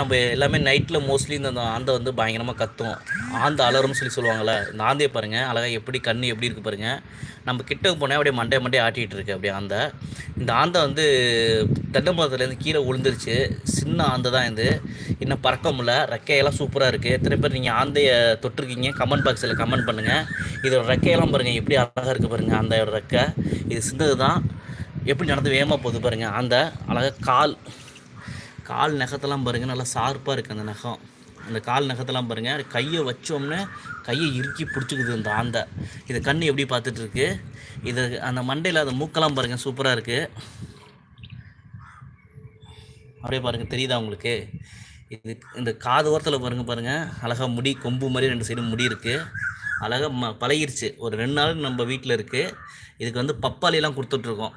நம்ம எல்லாமே நைட்டில் மோஸ்ட்லி இந்த ஆந்தை வந்து பயங்கரமாக கத்தும் ஆந்த அலறும்னு சொல்லி சொல்லுவாங்கள்ல இந்த ஆந்தையை பாருங்கள் அழகாக எப்படி கண் எப்படி இருக்குது பாருங்கள் நம்ம கிட்ட போனால் அப்படியே மண்டே மண்டே ஆட்டிகிட்டு இருக்கு அப்படியே ஆந்தை. இந்த ஆந்தை வந்து தென்னமரத்துலேருந்து கீழே விழுந்துருச்சு. சின்ன ஆந்தை தான் இது. இன்னும் பறக்க முடியல ரெக்கையெல்லாம் சூப்பராக இருக்குது எத்தனை பேர் நீங்கள் ஆந்தையை தொட்டிருக்கீங்க? கமெண்ட் பாக்ஸில் கமெண்ட் பண்ணுங்கள் இதோட ரெக்கையெல்லாம் பாருங்கள் எப்படி அழகாக இருக்குது பாருங்கள் ஆந்தையோட ரெக்கை. இது சின்னது தான் எப்படி நடந்து வேகமாக போகுது பாருங்கள் அந்த அழகாக கால் கால் நகத்தெல்லாம் பாருங்கள் நல்லா ஷார்ப்பாக இருக்குது அந்த நகம். அந்த கால் நகத்தெல்லாம் பாருங்கள் கையை வச்சோம்னே கையை இறுக்கி பிடிச்சிக்குது இந்த ஆந்தை. இது கண் எப்படி பார்த்துட்டு இருக்கு? இது அந்த மண்டையில் அந்த மூக்கெல்லாம் பாருங்கள் சூப்பராக இருக்குது அப்படியே பாருங்கள் தெரியுதா உங்களுக்கு? இது இந்த காது ஓரத்தில் பாருங்கள் பாருங்கள் அழகாக முடி கொம்பு மாதிரி ரெண்டு சைடும் முடி இருக்குது அழகாக ம பழகிருச்சு. ஒரு ரெண்டு நாள் நம்ம வீட்டில் இருக்குது இதுக்கு வந்து பப்பாளியெல்லாம் கொடுத்துட்ருக்கோம்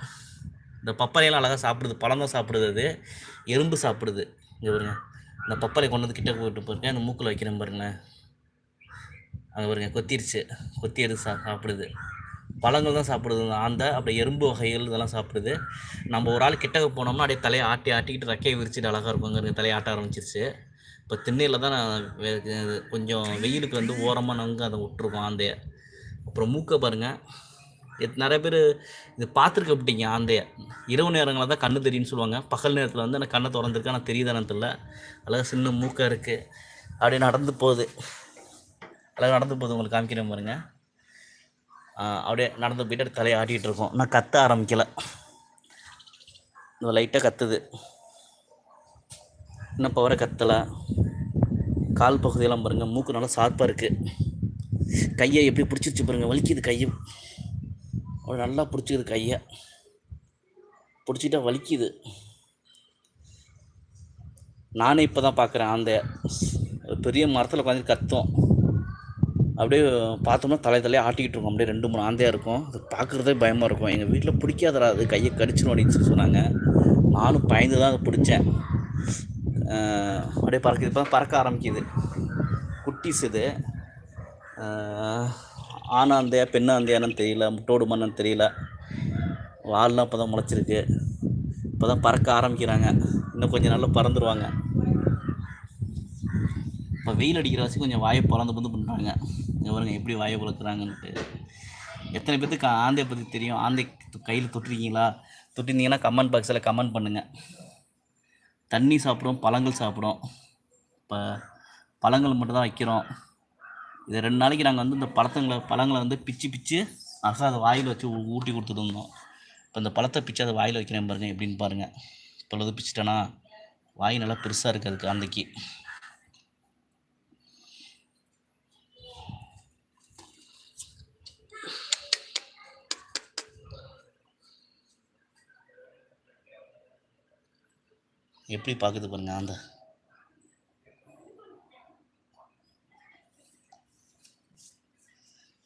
இந்த பப்பாளியெல்லாம் அழகாக சாப்பிடுது பழம் தான் சாப்பிடுது அது. எறும்பு சாப்பிடுது. இங்கே பாருங்க. இந்த பப்பாளி கொண்டு வந்து கிட்ட போயிட்டு போயிருக்கேன் அந்த மூக்கில் வைக்கிறேன் பாருங்களேன் அங்கே பாருங்க கொத்திருச்சு. கொத்தி எடுத்து சா சாப்பிடுது. பழங்கள் தான் சாப்பிடுது. இந்த ஆந்தை அப்புறம் எறும்பு வகைகள் இதெல்லாம் சாப்பிடுது. நம்ம ஒரு ஆள் கிட்டக்க போனோம்னா அப்படியே தலையை ஆட்டி ஆட்டிக்கிட்டு ரெக்கையை விரிச்சிட்டு அழகாக இருக்கும். தலையை ஆட்ட ஆரம்பிச்சிருச்சு. இப்போ திண்ணையில் தான் நான் கொஞ்சம் வெயிலுக்கு வந்து ஓரமாக நங்கு அதை விட்டுருக்கோம் ஆந்தைய. அப்புறம் மூக்கை பாருங்கள் நிறைய பேர் இது பார்த்துருக்க அப்படிங்க ஆந்தைய இரவு நேரங்களில் தான் கண்ணு தெரியும்னு சொல்லுவாங்க. பகல் நேரத்தில் வந்து எனக்கு கண்ணை திறந்துருக்கு ஆனால் தெரியுதானு தெரியல. அழகாக சின்ன மூக்காக இருக்குது அப்படியே நடந்து போகுது. அழகாக நடந்து போகுது. உங்களுக்கு காமிக்கிறேன் பாருங்க. அப்படியே நடந்து போயிட்டு தலையை ஆட்டிகிட்டு இருக்கோம். நான் கத்த ஆரம்பிக்கலை. இந்த லைட்டாக கத்துது. இன்னும் இப்போ வர கத்தலை. கால் பகுதியெல்லாம் பாருங்கள் மூக்கு நல்லா ஷார்ப்பாக இருக்குது கையை எப்படி பிடிச்சிருச்சு பாருங்கள் வலிக்குது கையை அவள் நல்லா பிடிச்சிக்குது கையை. பிடிச்சிட்டா வலிக்குது. நானே இப்போ தான் பார்க்குறேன். அந்த பெரிய மரத்தில் உட்காந்து கத்தும். அப்படியே பார்த்தோம்னா தலை தலையை ஆட்டிக்கிட்டு இருக்கும். அப்படியே ரெண்டு மூணு ஆந்தையாக இருக்கும். அது பார்க்குறதே பயமாக இருக்கும். எங்கள் வீட்டில் பிடிக்காதடா அது. கையை கடிச்சிடும் அப்படின்னு சொல்லி சொன்னாங்க. நானும் பயந்து தான் அதை பிடிச்சேன். அப்படியே பறக்குது. இப்போ பறக்க ஆரம்பிக்குது. குட்டிஸ் இது. ஆனாந்தையா பெண்ணாந்தையானு தெரியல முட்டோடுமான்னு தெரியல. வால்லாம் இப்போ தான் முளைச்சிருக்கு. இப்போ தான் பறக்க ஆரம்பிக்கிறாங்க. இன்னும் கொஞ்சம் நல்லா பறந்துடுவாங்க இப்போ வெயில் அடிக்கிற வச்சு கொஞ்சம் வாயை பிறந்து பந்து பண்ணுறாங்க இவருங்க எப்படி வாயை பிளக்குறாங்கன்ட்டு எத்தனை பேர்த்துக்கு ஆந்தையை பற்றி தெரியும்? ஆந்தை கையில் தொட்டிருக்கீங்களா? தொட்டிருந்தீங்கன்னா கமெண்ட் பாக்ஸில் கமெண்ட் பண்ணுங்கள் தண்ணி சாப்பிட்றோம் பழங்கள் சாப்பிட்றோம். இப்போ பழங்கள் மட்டும் தான் வைக்கிறோம். இது ரெண்டு நாளைக்கு நாங்கள் வந்து இந்த பழத்தங்களை பழங்களை வந்து பிச்சு பிச்சு அழகாக அதை வாயில் வச்சு ஊ- ஊட்டி கொடுத்துட்டு இருந்தோம் இப்போ இந்த பழத்தை பிச்சு அதை வாயில் வைக்கிறேன் பாருங்க எப்படின்னு பாருங்கள் இப்பொழுது பிச்சுட்டேன்னா வாய் நல்லா பெருசாக இருக்குது அதுக்கு அன்றைக்கி எப்படி பார்க்குது பாருங்க அந்த.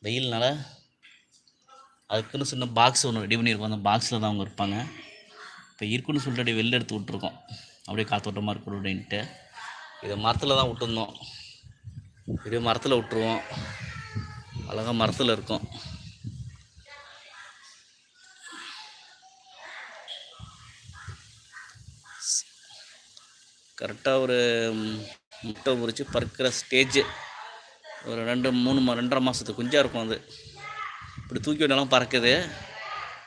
வெயில்னால அதுக்குன்னு சின்ன பாக்ஸ் ஒன்று ரெடி பண்ணியிருக்கோம். அந்த பாக்ஸில் தான் அவங்க இருப்பாங்க. இப்போ இருக்குன்னு சொல்லிட்டு அப்படியே வெளில எடுத்து விட்ருக்கோம் அப்படியே காத்தோட்டமாக இருக்கணும் அப்படின்ட்டு. இதை மரத்தில் தான் விட்டுருந்தோம். இதே மரத்தில் விட்டுருவோம். அழகாக மரத்தில் இருக்கும். கரெக்டாக ஒரு முட்டை முறிச்சு பறக்கிற ஸ்டேஜு ஒரு ரெண்டு மூணு மா ரெண்டரை மாதத்து குஞ்சாக இருக்கும் அது. இப்படி தூக்கி விட்டாலும் பறக்குது.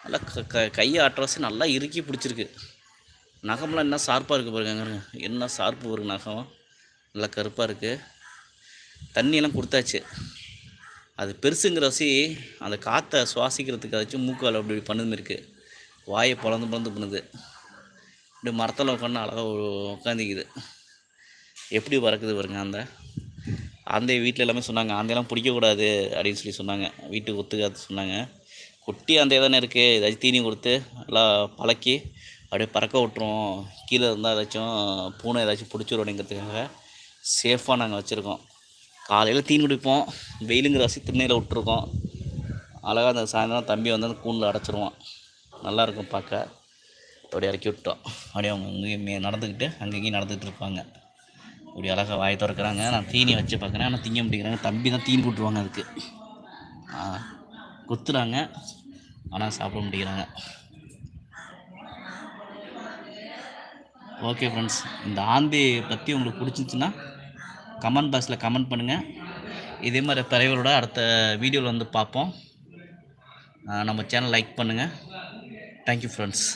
நல்லா க க கையை ஆட்டுறச்சு நல்லா இறுக்கி பிடிச்சிருக்கு. நகமெல்லாம் என்ன ஷார்ப்பாக இருக்குது பாருங்க என்ன ஷார்ப்பு பாருங்க நகம். நல்லா கருப்பாக இருக்குது தண்ணியெல்லாம் கொடுத்தாச்சு. அது பெருசுங்கிற வசி அந்த காற்றை சுவாசிக்கிறதுக்கு வச்சு மூக்கால் அப்படி இப்படி பண்ணுது இருக்குது வாயை பிளந்து பிளந்து பண்ணுது. இப்படி மரத்தில் உட்காந்து அழகாக உட்காந்திக்குது எப்படி பறக்குது பாருங்க அந்த ஆந்தை வீட்டில் எல்லாமே சொன்னாங்க ஆந்தையெல்லாம் பிடிக்கக்கூடாது அப்படின்னு சொல்லி சொன்னாங்க. வீட்டுக்கு ஒத்துக்காது சொன்னாங்க. குட்டி ஆந்தை தானே இருக்குது ஏதாச்சும் தீனி கொடுத்து நல்லா பழக்கி அப்படியே பறக்க விட்ருவோம் கீழே இருந்தால் ஏதாச்சும் பூனை ஏதாச்சும் பிடிச்சிரும் அப்படிங்கிறதுக்காக சேஃபாக நாங்கள் வச்சுருக்கோம். காலையில் தீனி குடிப்போம். வெயிலுங்கிற வசி திண்ணையில் விட்ருக்கோம் அழகாக அந்த சாயந்தரம் தம்பி வந்து அந்த கூண்டில் அடைச்சிருவான். நல்லாயிருக்கும் பார்க்க. அப்படியே இறக்கி விட்டோம். அப்படியே அவங்க அங்கேயும் நடந்துக்கிட்டு அங்கங்கேயும் நடந்துக்கிட்டு இருப்பாங்க. இப்படி அழகாக வாயை திறக்கிறாங்க. நான் தீனி வச்சு பார்க்குறேன். ஆனால் திங்க முடிக்கிறாங்க தம்பி தான் தீனி போட்டுருவாங்க அதுக்கு. குத்துறாங்க. ஆனால் சாப்பிட முடிக்கிறாங்க ஓகே ஃப்ரெண்ட்ஸ் இந்த ஆந்தி பற்றி உங்களுக்கு பிடிச்சிருந்துச்சின்னா கமெண்ட் பாக்ஸில் கமெண்ட் பண்ணுங்கள் இதே மாதிரி பறவைகளோட அடுத்த வீடியோவில் வந்து பார்ப்போம். நம்ம சேனல் லைக் பண்ணுங்கள் thank you friends